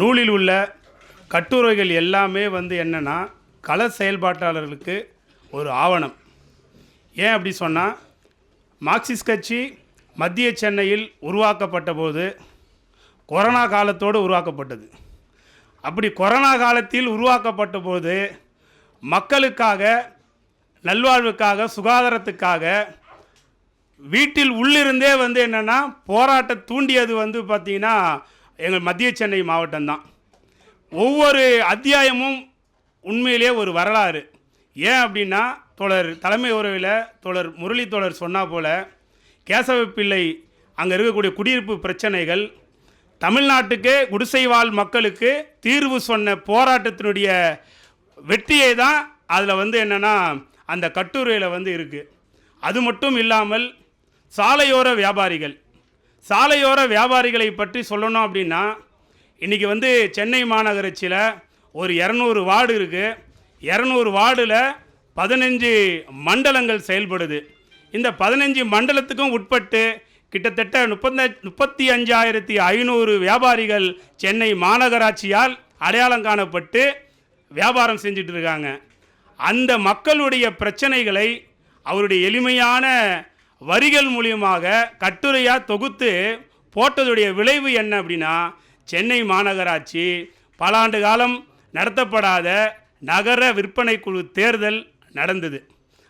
நூலில் உள்ள கட்டுரைகள் எல்லாமே வந்து என்னென்னா கள செயல்பாட்டாளர்களுக்கு ஒரு ஆவணம். ஏன் அப்படி சொன்னால் மார்க்சிஸ்ட் கட்சி மத்திய சென்னையில் உருவாக்கப்பட்ட போது கொரோனா காலத்தோடு உருவாக்கப்பட்டது. அப்படி கொரோனா காலத்தில் உருவாக்கப்பட்ட போது மக்களுக்காக நல்வாழ்வுக்காக சுகாதாரத்துக்காக வீட்டில் உள்ளிருந்தே வந்து என்னென்னா போராட்ட தூண்டியது வந்து பார்த்திங்கன்னா எங்கள் மத்திய சென்னை மாவட்டம்தான். ஒவ்வொரு அத்தியாயமும் உண்மையிலேயே ஒரு வரலாறு. ஏன் அப்படின்னா தோழர் தலைமை உறவில் தோழர் முரளி தோழர் சொன்னால் போல் கேசவ பிள்ளை அங்கே இருக்கக்கூடிய குடியிருப்பு பிரச்சனைகள் தமிழ்நாட்டுக்கு குடிசைவாழ் மக்களுக்கு தீர்வு சொன்ன போராட்டத்தினுடைய வெற்றியை தான் அதில் வந்து என்னென்னா அந்த கட்டுரையில் வந்து இருக்குது அது மட்டும் இல்லாமல் சாலையோர வியாபாரிகள். சாலையோர வியாபாரிகளை பற்றி சொல்லணும் அப்படின்னா இன்றைக்கி வந்து சென்னை மாநகராட்சியில் ஒரு இரநூறு வார்டு இருக்குது இரநூறு வார்டில் பதினஞ்சு மண்டலங்கள் செயல்படுது. இந்த பதினஞ்சு மண்டலத்துக்கும் உட்பட்டு கிட்டத்தட்ட முப்பத்த முப்பத்தி அஞ்சாயிரத்தி ஐநூறு வியாபாரிகள் சென்னை மாநகராட்சியால் அடையாளம் காணப்பட்டு வியாபாரம் செஞ்சுட்டு இருக்காங்க. அந்த மக்களுடைய பிரச்சனைகளை அவருடைய எளிமையான வரிகள் மூலியமாக கட்டுரையாக தொகுத்து போட்டதுடைய விளைவு என்ன அப்படின்னா சென்னை மாநகராட்சி பல ஆண்டு காலம் நடத்தப்படாத நகர விற்பனை குழு தேர்தல் நடந்தது.